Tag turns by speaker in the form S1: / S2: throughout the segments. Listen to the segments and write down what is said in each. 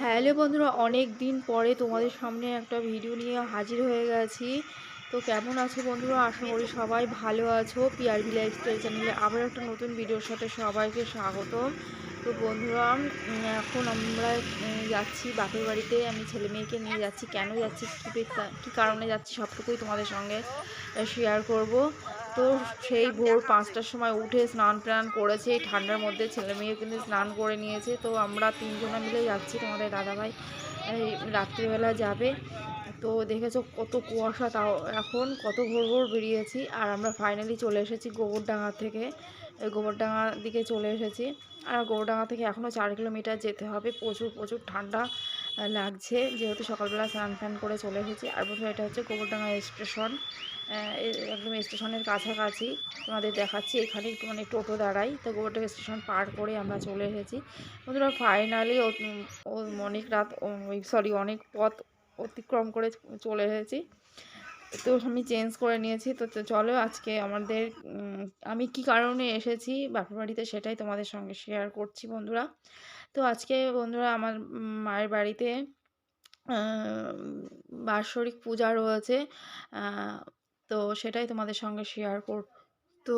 S1: Hello বন্ধুরা অনেক দিন পরে তোমাদের সামনে একটা ভিডিও নিয়ে হাজির হয়ে গেছি। তো কেমন আছো বন্ধুরা? আশা করি সবাই ভালো আছো। পিআরবি লাইফস্টাইল চ্যানেলে আবার একটা নতুন ভিডিওর সাথে সবাইকে স্বাগত তো বন্ধুরা এখন আমরা যাচ্ছি বাপের বাড়িতে। আমি ছেলে মেয়েকে নিয়ে যাচ্ছি। কেন যাচ্ছি? কী কারণে যাচ্ছি? সবটুকুই তোমাদের সঙ্গে শেয়ার করব। তো সেই ভোর পাঁচটার সময় উঠে স্নান টান করেছে। ঠান্ডার মধ্যে ছেলে মেয়ে কিন্তু স্নান করে নিয়েছে। তো আমরা তিনজনা মিলে যাচ্ছি তোমাদের দাদাভাই। রাত্রিবেলা যাবে। তো দেখেছ কত কুয়াশা তাও এখন, কত ভোর ভোর বেরিয়েছি। আর আমরা ফাইনালি চলে এসেছি গোবরডাঙ্গা থেকে। এই গোবরডাঙ্গার দিকে চলে এসেছি। আর গোবরডাঙ্গা থেকে এখনও চার কিলোমিটার যেতে হবে। প্রচুর প্রচুর ঠান্ডা লাগছে। যেহেতু সকালবেলা স্নান ফ্যান করে চলে এসেছি। আর বন্ধুরা এটা হচ্ছে গোবরডাঙ্গা স্টেশন। একদম স্টেশনের কাছাকাছি তোমাদের দেখাচ্ছি। এখানে একটু মানে টোটো দাঁড়াই তো গোবরডাঙ্গা স্টেশন পার করে আমরা চলে এসেছি। বন্ধুরা ফাইনালি অনেক রাত সরি অনেক পথ অতিক্রম করে চলে এসেছি। তো আমি চেঞ্জ করে নিয়েছি। তো চলো আজকে আমাদের আমি কি কারণে এসেছি, বাপের বাড়িতে সেটাই তোমাদের সঙ্গে শেয়ার করছি বন্ধুরা। তো আজকে বন্ধুরা আমার মায়ের বাড়িতে বার্ষরিক পূজা রয়েছে। তো সেটাই তোমাদের সঙ্গে শেয়ার কর, তো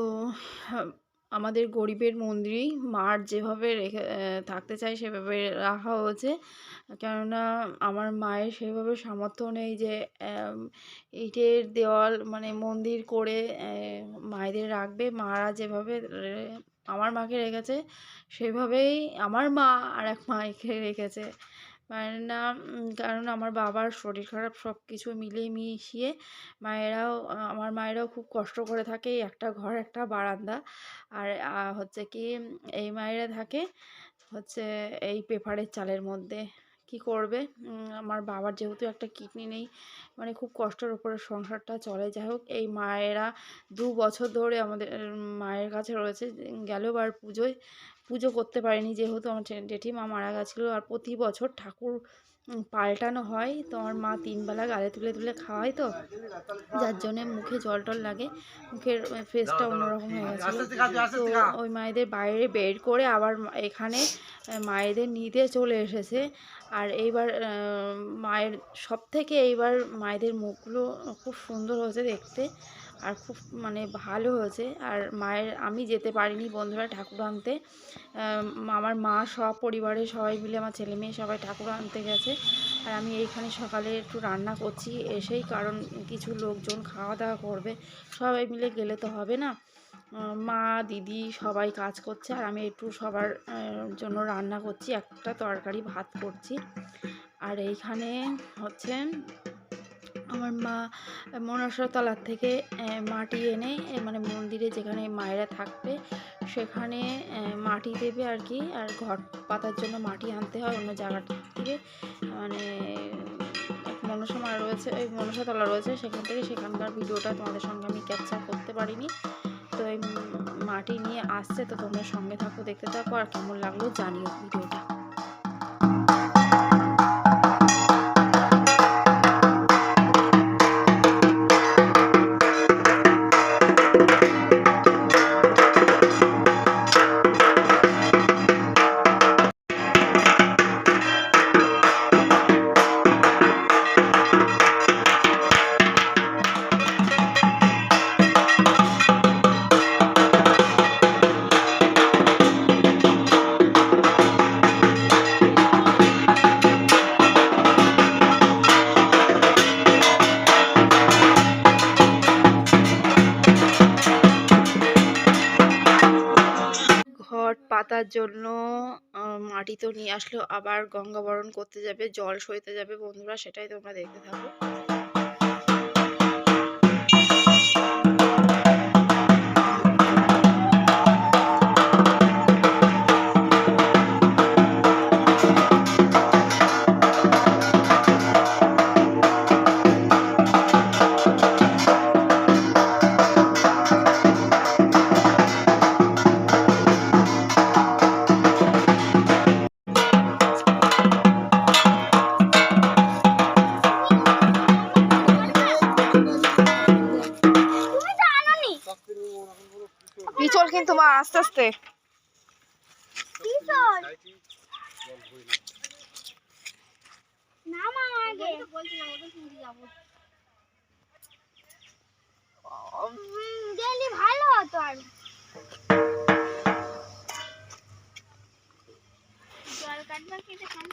S1: আমাদের গরিবের মন্দিরই মার যেভাবে রেখে থাকতে চাই সেভাবে রাখা হয়েছে। কেননা আমার মায়ের সেভাবে সামর্থ্য নেই যে ইটের দেওয়াল মানে মন্দির করে মায়েদের রাখবে। মারা যেভাবে আমার মাকে রেখেছে, সেভাবেই আমার মা আর এক মাকে রেখেছে। না কারণ আমার বাবার শরীর খারাপ সব কিছু মিলিয়ে মিশিয়ে মায়েরাও আমার মায়েরাও খুব কষ্ট করে থাকে একটা ঘর, একটা বারান্দা। আর হচ্ছে কি এই মায়েরা থাকে হচ্ছে এই পেপারের চালের মধ্যে। কি করবে? আমার বাবার যেহেতু একটা কিডনি নেই মানে খুব কষ্টের উপরে সংসারটা চলে। যাই হোক, এই মায়েরা দু বছর ধরে আমাদের মায়ের কাছে রয়েছে গেল বার পুজোয় পুজো করতে পারিনি যেহেতু আমার জেঠিমা মারা গেছিল আর প্রতি বছর ঠাকুর পাল্টানো হয়। তো আমার মা তিনবেলা গালে তুলে তুলে খাওয়ায় তো। যার জন্যে মুখে জল টল লাগে। মুখের ফেসটা অন্যরকম হয়ে গেছিল। তো ওই মায়েদের বাইরে বের করে আবার এখানে মায়েদের নিতে চলে এসেছে। আর এইবার মায়ের সব থেকে এইবার মায়েদের মুখগুলো খুব সুন্দর হয়েছে দেখতে। আর খুব মানে ভালো হয়েছে। আর মায়ের, আমি যেতে পারিনি বন্ধুরা ঠাকুর আনতে। আমার মা, সব পরিবারের সবাই মিলে, আমার ছেলে মেয়ে সবাই ঠাকুর আনতে গেছে। আর আমি এইখানে সকালে একটু রান্না করছি এসেই, কারণ কিছু লোকজন খাওয়া দাওয়া করবে। সবাই মিলে গেলে তো হবে না। মা, দিদি সবাই কাজ করছে, আর আমি একটু সবার জন্য রান্না করছি। একটা তরকারি ভাত করছি। আর এইখানে হচ্ছে আমার মা মনসাতলার থেকে মাটি এনে মানে মন্দিরে যেখানে মায়েরা থাকবে, সেখানে মাটি দেবে আর কি, আর ঘর পাতার জন্য মাটি আনতে হয় অন্য জায়গা থেকে। মানে এক মনসা মা রয়েছে ওই মনসাতলা রয়েছে সেখান থেকে সেখানকার ভিডিওটা তোমাদের সঙ্গে আমি ক্যাপচার করতে পারিনি। তো এই মাটি নিয়ে আসছে, তো তোমরা সঙ্গে থাকো, দেখতে থাকো, আর কেমন লাগল জানিও ভিডিওটা। পাতার জন্য মাটি তো নিয়ে আসলো আবার গঙ্গা বরণ করতে যাবে, জল সইতে যাবে বন্ধুরা, সেটাই তোমরা দেখতে থাকো। আস্তে আস্তে।
S2: ভালো হতো আর। জল কাটবা কেটে খান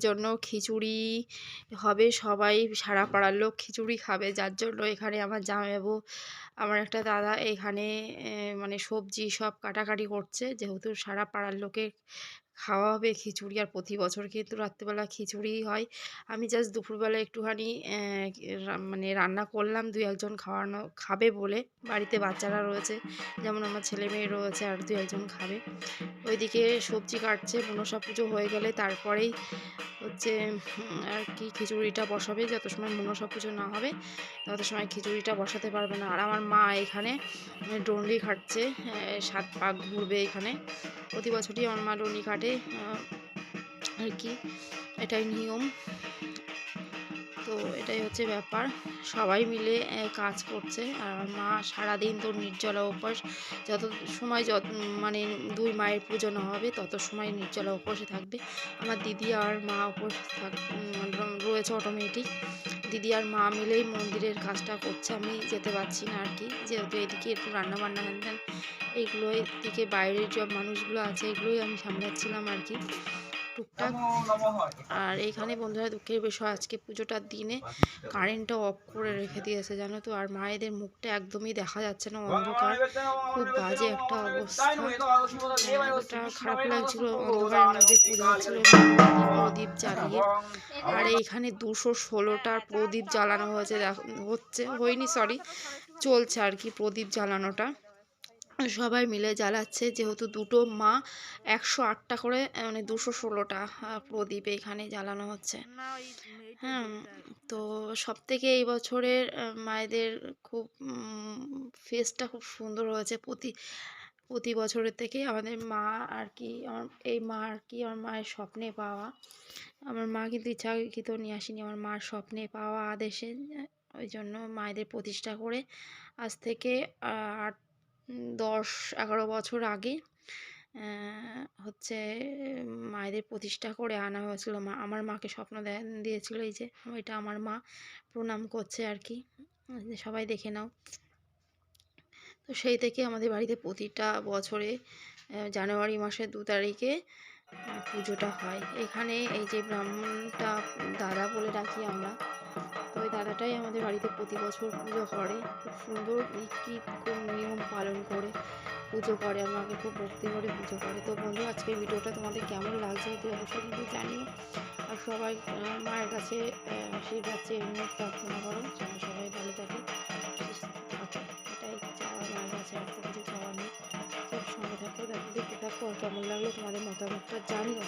S1: জন্য খিচুড়ি হবে, সবাই সারা পাড়ার লোক খিচুড়ি খাবে। যার জন্য এখানে আমার জামাইবাবু, আমার একটা দাদা এখানে মানে সবজি সব কাটাকাটি করছে। যেহেতু সারা পাড়ার লোকের খাওয়া হবে, খিচুড়ি আর প্রতি বছর কিন্তু রাত্রেবেলা খিচুড়ি হয়। আমি জাস্ট দুপুরবেলা একটুখানি মানে রান্না করলাম, দুই একজন খাওয়ানো, খাবে বলে। বাড়িতে বাচ্চারা রয়েছে, যেমন আমার ছেলে মেয়ে রয়েছে আর দু একজন খাবে। ওইদিকে সবজি কাটছে, মনসা পুজো হয়ে গেলে তারপরেই হচ্ছে আর কি খিচুড়িটা বসাবে। যত সময় মনসা পুজো না হবে, তত সময় খিচুড়িটা বসাতে পারবে না। আর আমার মা এখানে ডন্ডি খাটছে সাত পাক ঘুরবে এখানে। প্রতি বছরই আমার মা ডন্ডি কাটে আর কি এটাই নিয়ম। তো এটাই হচ্ছে ব্যাপার। সবাই মিলে কাজ করছে। আর আমার মা সারাদিন তো নির্জলা উপবাস যত সময় যত মানে দুই মায়ের পুজো না হবে, তত সময় নির্জলা উপবাসে থাকবে। আমার দিদি আর মা উপোস থাক রয়েছে অটোমেটিক দিদি আর মা মিলেই মন্দিরের কাজটা করছে। আমি যেতে পারছি না আর কি। যেহেতু এদিকে একটু রান্না বান্না হ্যান এইগুলো এদিকে বাইরের সব মানুষগুলো আছে, এগুলোই আমি সামলাচ্ছিলাম আর কি। টুকটাক আর এখানে বন্ধুরা দুঃখের বিষয়, আজকে পুজোটার দিনে কারেন্টটা অফ করে রেখে দিয়েছে, জানো তো? আর মায়েদের মুখটা একদমই দেখা যাচ্ছে না, অন্ধকার। খুব বাজে একটা অবস্থা। ওটা খারাপ লাগছিল, অন্ধকারের মধ্যে পুজো হচ্ছিল প্রদীপ জ্বালিয়ে। আর এইখানে দুশো ষোলোটা প্রদীপ জ্বালানো হয়েছে হচ্ছে, হয়নি সরি চলছে আর কি প্রদীপ জ্বালানোটা। সবাই মিলে জ্বালাচ্ছে। যেহেতু দুটো মা, একশো আটটা করে মানে দুশো ষোলোটা প্রদীপ এখানে জ্বালানো হচ্ছে। হ্যাঁ তো সব থেকে এই বছরের মায়েদের খুব ফেসটা খুব সুন্দর হয়েছে। প্রতি প্রতি বছরের থেকে আমাদের মা আর কি, আমার, এই মা আর কি আমার মায়ের স্বপ্নে পাওয়া। আমার মা কিন্তু ইচ্ছাকৃত নিয়ে আসেনি, আমার মার স্বপ্নে পাওয়া আদেশে ওই জন্য মায়েদের প্রতিষ্ঠা করে আজ থেকে আট দশ এগারো বছর আগে হচ্ছে, মায়েদের প্রতিষ্ঠা করে আনা হয়েছিল। মা, আমার মাকে স্বপ্ন দিয়েছিল এই যে, এটা আমার মা প্রণাম করছে আর কি। সবাই দেখে নাও। তো সেই থেকে আমাদের বাড়িতে প্রতিটা বছরে জানুয়ারি মাসের দু তারিখে পুজোটা হয়। এখানে এই যে ব্রাহ্মণটা দাদা বলে ডাকি আমরা, তো ওই দাদাটাই আমাদের বাড়িতে প্রতি বছর পুজো করে। খুব সুন্দর কি কোন নিয়ম পালন করে পুজো করে আমাকে খুব ভক্তি করে পুজো করে। তো বন্ধু, আজকের ভিডিওটা তোমাদের কেমন লাগছে তুই অবশ্যই কিন্তু জানিও। আর সবাই মায়ের কাছে আশীর্বাদ চেয়ে প্রার্থনা করো। সবাই ভালো থাকে। আর কেমন লাগল তোমাদের মতামতটা জানিও।